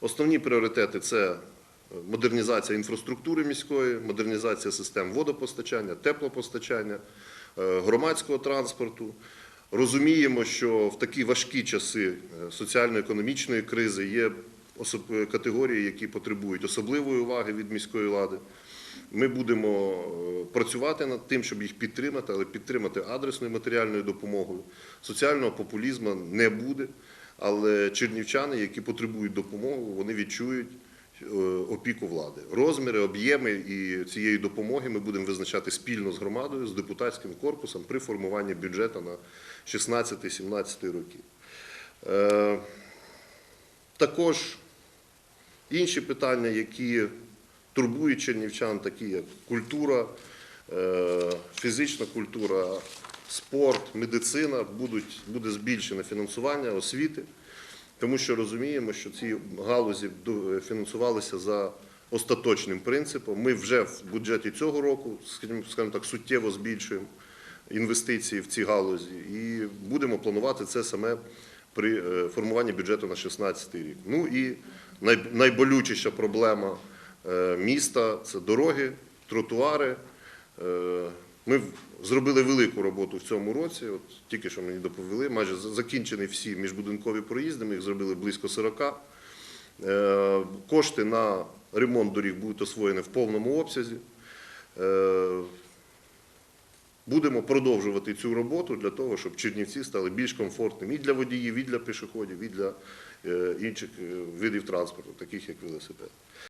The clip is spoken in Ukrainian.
Основні пріоритети це модернізація інфраструктури міської, модернізація систем водопостачання, теплопостачання, е, громадського транспорту. Розуміємо, що в такі важкі часи е, соціально-економічної кризи є е, категорії, які потребують особливої уваги від міської влади. Ми будемо е, працювати над тим, щоб їх підтримати, але підтримати адресною матеріальною допомогою. Соціального популізму не буде, але чернівчани, які потребують допомоги, вони відчують е, опіку влади. Розміри, об'єми і цієї допомоги ми будемо визначати спільно з громадою, з депутатським корпусом при формуванні бюджету на 16-17 роки. Е, Також інші питання, які турбують чернівчан, такі як культура, е, фізична культура, спорт, медицина, будуть, буде збільшене фінансування освіти, тому що розуміємо, що ці галузі фінансувалися за остаточним принципом. Ми вже в бюджеті цього року, скажімо так, суттєво збільшуємо інвестиції в ці галузі і будемо планувати це саме при е, формуванні бюджету на 2016 рік. Ну і найболючіша проблема е, міста це дороги, тротуари. Ми зробили велику роботу в цьому році. От тільки що мені доповіли, майже закінчені всі міжбудинкові проїзди. Ми їх зробили близько 40. Е, Кошти на ремонт доріг будуть освоєні в повному обсязі. Е, Будемо продовжувати цю роботу для того, щоб Чернівці стали більш комфортними і для водіїв, і для пішоходів, і для е, інших видів транспорту, таких як велосипед.